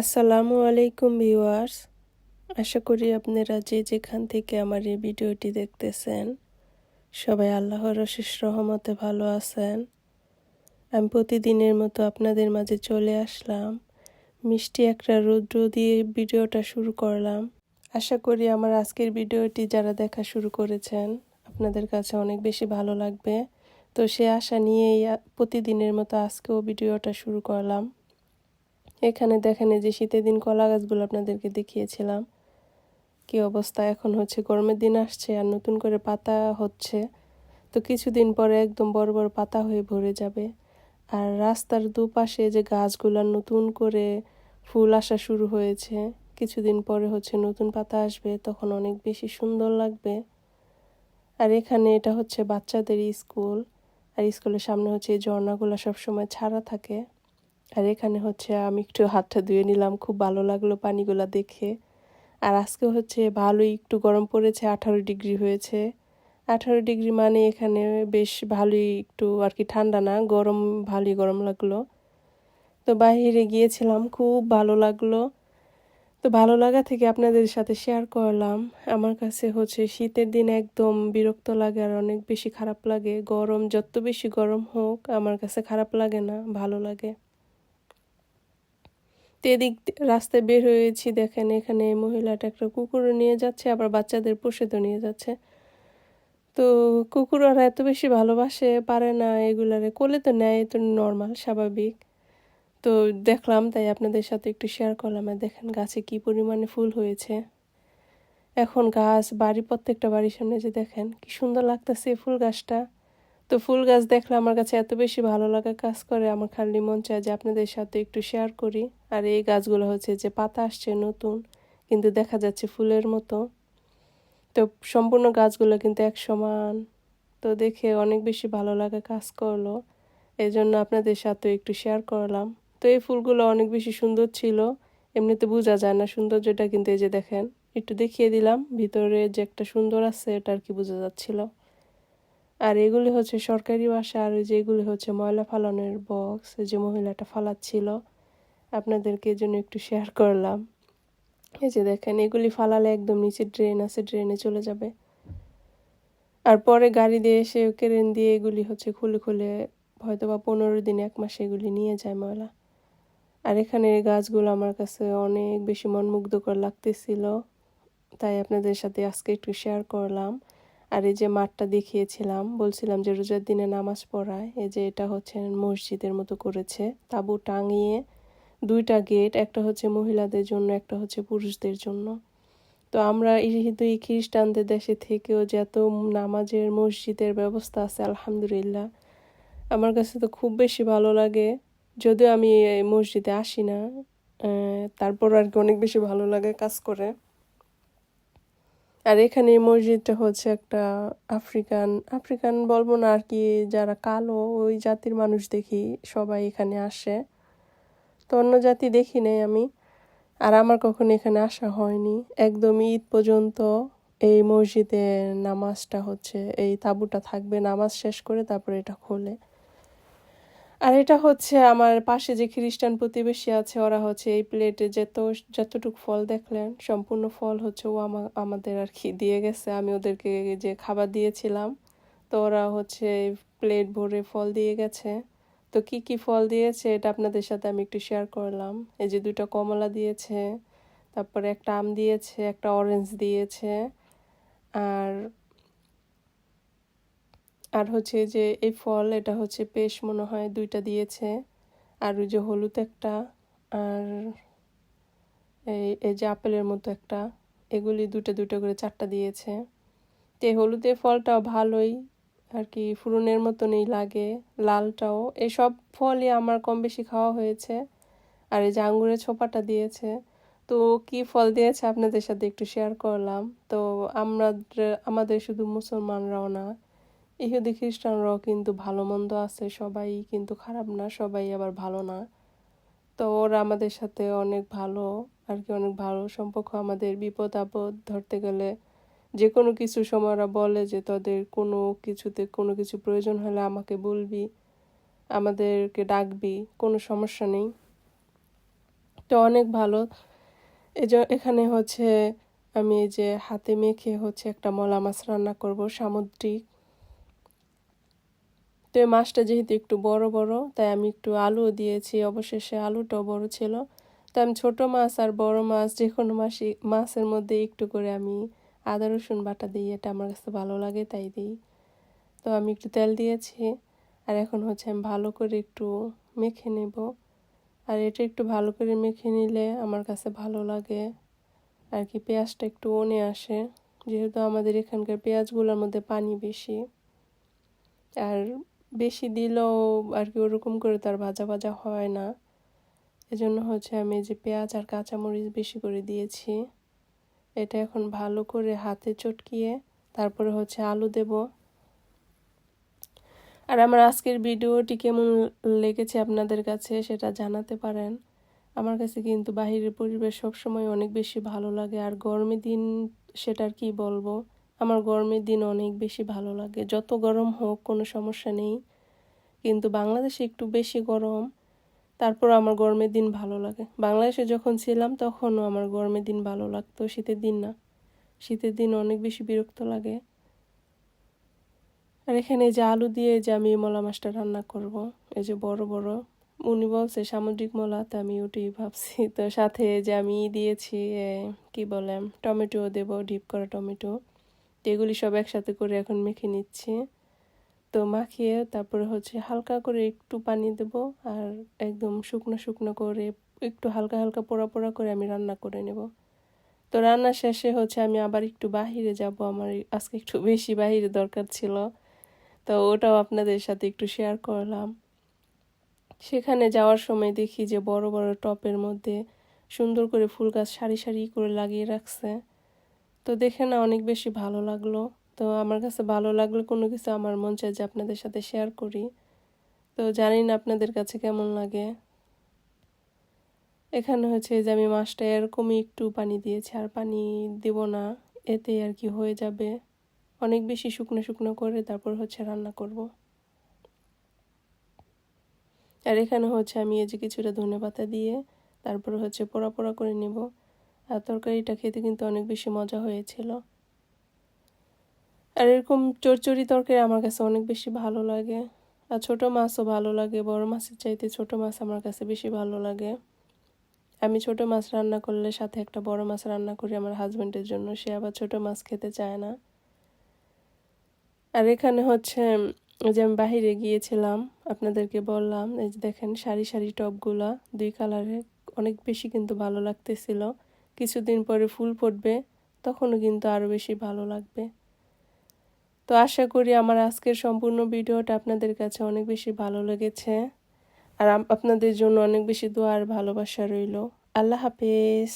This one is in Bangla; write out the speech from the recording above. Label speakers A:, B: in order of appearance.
A: আসসালামু আলাইকুম ভিউয়ার্স। আশা করি আপনারা যে যেখান থেকে আমার এই ভিডিওটি দেখতেছেন, সবাই আল্লাহর অশেষ রহমতে ভালো আছেন। আমি প্রতিদিনের মতো আপনাদের মাঝে চলে আসলাম। মিষ্টি একটা রৌদ্র দিয়ে ভিডিওটা শুরু করলাম। আশা করি আমার আজকের ভিডিওটি যারা দেখা শুরু করেছেন, আপনাদের কাছে অনেক বেশি ভালো লাগবে। তো সে আশা নিয়েই প্রতিদিনের মতো আজকেও ভিডিওটা শুরু করলাম। এখানে দেখেন এই যে শীতের দিন কলা গাছগুলো আপনাদেরকে দেখিয়েছিলাম। কি অবস্থা, এখন হচ্ছে গরমের দিন আসছে আর নতুন করে পাতা হচ্ছে। তো কিছুদিন পরে একদম বড় বড় পাতা হয়ে ভরে যাবে। আর রাস্তার দুপাশে যে গাছগুলো নতুন করে ফুল আসা শুরু হয়েছে, কিছুদিন পরে হচ্ছে নতুন পাতা আসবে, তখন অনেক বেশি সুন্দর লাগবে। আর এখানে এটা হচ্ছে বাচ্চাদের স্কুল, আর স্কুলের সামনে হচ্ছে এই ঝর্ণাগুলো সবসময় ছাড়া থাকে। আর এখানে হচ্ছে আমি একটু হাতটা ধুয়ে নিলাম, খুব ভালো লাগল পানিগুলো দেখে। আর আজকে হচ্ছে ভালোই একটু গরম পড়েছে, আঠারো ডিগ্রি হয়েছে। আঠারো ডিগ্রি মানে এখানে বেশ ভালোই একটু আর কি ঠান্ডা না, গরম, ভালোই গরম লাগল। তো বাহিরে গিয়েছিলাম, খুব ভালো লাগল। তো ভালো লাগা থেকে আপনাদের সাথে শেয়ার করলাম। আমার কাছে হচ্ছে শীতের দিন একদম বিরক্ত লাগে আর অনেক বেশি খারাপ লাগে। গরম, যত বেশি গরম হোক, আমার কাছে খারাপ লাগে না, ভালো লাগে। তো এদিক রাস্তায় বের হয়েছি, দেখেন এখানে মহিলাটা একটা কুকুরও নিয়ে যাচ্ছে, আবার বাচ্চাদের পোষে তো নিয়ে যাচ্ছে। তো কুকুর ওরা এত বেশি ভালোবাসে, পারে না, এগুলারে কোলে তো নেয় তো নর্মাল, স্বাভাবিক। তো দেখলাম, তাই আপনাদের সাথে একটু শেয়ার করলাম, আর দেখেন গাছে কি পরিমাণে ফুল হয়েছে। এখন গাছ, বাড়ি, প্রত্যেকটা বাড়ির সামনে যে দেখেন, কি সুন্দর লাগতেছে ফুল গাছটা। তো ফুল গাছ দেখলে আমার কাছে এত বেশি ভালো লাগা কাজ করে, আমার খালি মন চায় যে আপনাদের সাথে একটু শেয়ার করি। আর এই গাছগুলো হচ্ছে যে পাতা আসছে নতুন, কিন্তু দেখা যাচ্ছে ফুলের মতো। তো সম্পূর্ণ গাছগুলো কিন্তু এক সমান। তো দেখে অনেক বেশি ভালো লাগা কাজ করল। এই জন্য আপনাদের সাথে একটু শেয়ার করলাম। তো এই ফুলগুলো অনেক বেশি সুন্দর ছিল। এমনিতে বোঝা যায় না সৌন্দর্যটা, কিন্তু এই যে দেখেন, একটু দেখিয়ে দিলাম। ভিতরে যে একটা সুন্দর আছে, এটা আর কি বোঝা যাচ্ছিল। আর এগুলি হচ্ছে সরকারি বাসা, আর যেগুলি হচ্ছে ময়লা ফালানোর বক্স যে মহিলাটা ফালাচ্ছিল। আপনাদেরকে জন্য একটু শেয়ার করলাম। এই যে দেখেন, এগুলি ফালালে একদম নিচে ড্রেন আছে ড্রেনে চলে যাবে। আর পরে গাড়ি দিয়ে এসে কেরেন দিয়ে এগুলি হচ্ছে খুলে খুলে হয়তো বা পনেরো দিন, এক মাসে এগুলি নিয়ে যায় ময়লা। আর এখানে গাছগুলো আমার কাছে অনেক বেশি মনমুগ্ধকর লাগতেছিল। তাই আপনাদের সাথে আজকে একটু শেয়ার করলাম। আর এই যে মাঠটা দেখিয়েছিলাম, বলছিলাম যে রোজার দিনে নামাজ পড়ায়, এই যে এটা হচ্ছে মসজিদের মতো করেছে। তাবু টাঙিয়ে দুইটা গেট, একটা হচ্ছে মহিলাদের জন্য, একটা হচ্ছে পুরুষদের জন্য। তো আমরা দুই খ্রিস্টানদের দেশে থেকেও যে এত নামাজের, মসজিদের ব্যবস্থা আছে, আলহামদুলিল্লাহ, আমার কাছে তো খুব বেশি ভালো লাগে। যদিও আমি মসজিদে আসি না তারপর আর কি অনেক বেশি ভালো লাগে কাজ করে। আর এখানে মসজিদটা হচ্ছে একটা আফ্রিকান আফ্রিকান বলব না আর কি, যারা কালো, ওই জাতির মানুষ দেখি সবাই এখানে আসে। তো অন্য জাতি দেখি নেই আমি, আর আমার কখনো এখানে আসা হয়নি। একদম ঈদ পর্যন্ত এই মসজিদে নামাজটা হচ্ছে, এই তাঁবুটা থাকবে, নামাজ শেষ করে তারপরে এটা খোলে। আর এটা হচ্ছে আমার পাশে যে খ্রিস্টান প্রতিবেশী আছে, ওরা হচ্ছে এই প্লেটে যত, যতটুক ফল দেখলেন, সম্পূর্ণ ফল হচ্ছে ও আমাদের আর কি দিয়ে গেছে। আমি ওদেরকে যে খাবার দিয়েছিলাম, তো ওরা হচ্ছে প্লেট ভরে ফল দিয়ে গেছে। তো কি কি ফল দিয়েছে এটা আপনাদের সাথে আমি একটু শেয়ার করলাম। এই যে দুটো কমলা দিয়েছে, তারপরে একটা আম দিয়েছে, একটা অরেঞ্জ দিয়েছে, আর আর হচ্ছে যে এই ফল, এটা হচ্ছে পেশ মনে হয়, দুইটা দিয়েছে। আর ওই যে হলুদ একটা, আর এই এই যে আপেলের মতো একটা, এগুলি দুটো দুটো করে চারটা দিয়েছে। তো এই হলুদের ফলটাও ভালোই, আর কি ফুরনের মতনই লাগে, লালটাও। এসব ফলই আমার কম বেশি খাওয়া হয়েছে। আর এই যে আঙ্গুরের ছোপাটা দিয়েছে। তো কি ফল দিয়েছে আপনাদের সাথে একটু শেয়ার করলাম। তো আমরা, আমাদের শুধু মুসলমানরাও না ইহুদি খ্রিস্টানরাও কিন্তু ভালো মন্দ আছে, সবাই কিন্তু খারাপ না, সবাই আবার ভালো না। তো ওরা আমাদের সাথে অনেক ভালো, আর কি অনেক ভালো সম্পর্ক। আমাদের বিপদ আপদ ধরতে গেলে যে কোনো কিছু সময় ওরা বলে যে, তোদের কোনো কিছুতে কোনো কিছু প্রয়োজন হলে আমাকে বলবি, আমাদেরকে ডাকবি, কোনো সমস্যা নেই। তো অনেক ভালো। এই এখানে হচ্ছে আমি এই যে হাতে মেখে হচ্ছে একটা মলা মাছ রান্না করব, সামুদ্রিক। তো এই মাছটা যেহেতু একটু বড় বড়, তাই আমি একটু আলুও দিয়েছি। অবশেষে আলুটাও বড় ছিল। তো আমি ছোট মাছ আর বড় মাছ যে কোনো মাসি, মাছের মধ্যে একটু করে আমি আদা, রসুন বাটা দিই। এটা আমার কাছে ভালো লাগে, তাই দিই। তো আমি একটু তেল দিয়েছি। আর এখন হচ্ছে আমি ভালো করে একটু মেখে নেব। আর এটা একটু ভালো করে মেখে নিলে আমার কাছে ভালো লাগে। আর কি পেঁয়াজটা একটু অনে আসে। যেহেতু আমাদের এখানকার পেঁয়াজগুলোর মধ্যে পানি বেশি। আর বেশি দিলেও আর কি ওরকম করে তার ভাজা ভাজা হয় না। এজন্য হচ্ছে আমি যে পেঁয়াজ আর কাঁচামরিচ বেশি করে দিয়েছি। এটা এখন ভালো করে হাতে চটকিয়ে তারপরে হচ্ছে আলু দেব। আর আমার আজকের ভিডিওটি কেমন লেগেছে আপনাদের কাছে সেটা জানাতে পারেন। আমার কাছে কিন্তু বাহিরের পরিবেশ সবসময় অনেক বেশি ভালো লাগে। আর গরমের দিন সেটার কি বলব? আমার গরমের দিন অনেক বেশি ভালো লাগে। যত গরম হোক, কোনো সমস্যা নেই। কিন্তু বাংলাদেশে একটু বেশি গরম তারপর আমার গরমের দিন ভালো লাগে। বাংলাদেশে যখন ছিলাম, তখনও আমার গরমের দিন ভালো লাগতো। শীতের দিন না, শীতের দিন অনেক বেশি বিরক্ত লাগে। আর এখানে যে আলু দিয়ে যে আমি মলা মাছটা রান্না করব, এই যে বড় বড়, উনি বলছে, সামুদ্রিক মলা? তো আমি ওটাই ভাবছি। তো সাথে যে আমি দিয়েছি কি বলে টমেটো দেব, ডিপ করা টমেটো। তো এগুলি সব একসাথে করে এখন মেখে নিচ্ছি। তো মাখিয়ে তারপরে হচ্ছে হালকা করে একটু পানি দেব আর একদম শুকনো শুকনো করে একটু হালকা হালকা পোড়া পোড়া করে আমি রান্না করে নেব। তো রান্না শেষে হচ্ছে আমি আবার একটু বাহিরে যাব, আমার আজকে একটু বেশি বাহিরে দরকার ছিল। তো ওটাও আপনাদের সাথে একটু শেয়ার করলাম। সেখানে যাওয়ার সময় দেখি যে বড় বড় টপের মধ্যে সুন্দর করে ফুল গাছ সারি সারি করে লাগিয়ে রাখছে। তো দেখে না অনেক বেশি ভালো লাগল। তো আমার কাছে ভালো লাগলে কোনো কিছু আমার মন চায় যে আপনাদের সাথে শেয়ার করি। তো জানি না আপনাদের কাছে কেমন লাগে। এখানে হচ্ছে যে আমি মাছটা এরকমই একটু পানি দিয়েছি, আর পানি দেব না, এতে আর কি হয়ে যাবে। অনেক বেশি শুকনো শুকনো করে তারপর হচ্ছে রান্না করব। আর এখানে হচ্ছে আমি এই যে কিছুটা ধনে পাতা দিয়ে তারপর হচ্ছে পোড়া পোড়া করে নেব। আর তরকারিটা খেতে কিন্তু অনেক বেশি মজা হয়েছিল। আর এরকম চরচড়ি তরকারি আমার কাছে অনেক বেশি ভালো লাগে। আর ছোট মাছও ভালো লাগে, বড় মাছের চাইতে ছোট মাছ আমার কাছে বেশি ভালো লাগে। আমি ছোট মাছ রান্না করলে সাথে একটা বড় মাছ রান্না করি আমার হাজব্যান্ডের জন্য, সে আবার ছোট মাছ খেতে চায় না। আর এখানে হচ্ছে যে আমি বাহিরে গিয়েছিলাম, আপনাদেরকে বললাম, এই যে দেখেন সারি সারি টপগুলা, দুই কালারের অনেক বেশি কিন্তু ভালো লাগতেছিল। কিছুদিন পরে ফুল ফুটবে, তখনও কিন্তু আরও বেশি ভালো লাগবে। তো আশা করি আমার আজকের সম্পূর্ণ ভিডিওটা আপনাদের কাছে অনেক বেশি ভালো লেগেছে। আর আপনাদের জন্য অনেক বেশি দোয়া আর ভালোবাসা রইল। আল্লাহ হাফেজ।